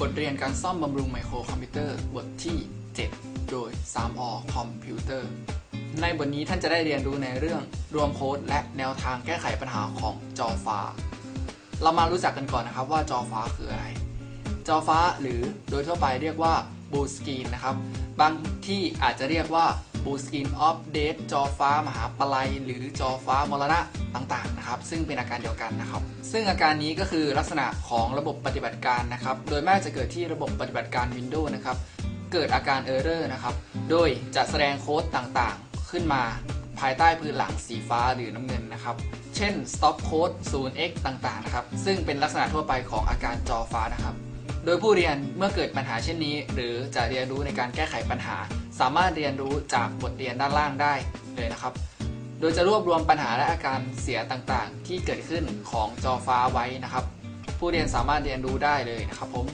บทเรียนการซ่อมบำรุงไมโครคอมพิวเตอร์บทที่ 7 โดย 3อคอมพิวเตอร์ ในบทนี้ท่านจะได้เรียนรู้ในเรื่องรวมโค้ดและแนวทางแก้ไขปัญหาของจอฟ้า เรามารู้จักกันก่อนนะครับว่าจอฟ้าคืออะไร จอฟ้าหรือโดยทั่วไปเรียกว่าบูสกรีนนะครับ บางที่อาจจะเรียกว่าูสกรีนออฟเดตจอฟ้ามหาปลัย หรือจอฟ้ามรณะต่างๆนะครับ ซึ่งเป็นอาการเดียวกันนะครับ ซึ่งอาการนี้ก็คือลักษณะของระบบปฏิบัติการนะครับ โดยมากจะเกิดที่ระบบปฏิบัติการ Windows นะครับ เกิดอาการเออร์เรอร์นะครับ โดยจะแสดงโค้ดต่างๆ ขึ้นมาภายใต้พื้นหลังสีฟ้าหรือน้ำเงินนะครับ เช่น stop code 0x ต่างๆ นะครับ ซึ่งเป็นลักษณะทั่วไปของอาการจอฟ้านะครับ โดยผู้เรียนเมื่อเกิดปัญหาเช่นนี้ หรือจะเรียนรู้ในการแก้ไขปัญหา สามารถเรียนรู้จากบทเรียนด้านล่างได้เลยนะครับ โดยจะรวบรวมปัญหาและอาการเสียต่างๆ ที่เกิดขึ้นของจอฟ้าไว้นะครับ ผู้เรียนสามารถเรียนรู้ได้เลยนะครับผม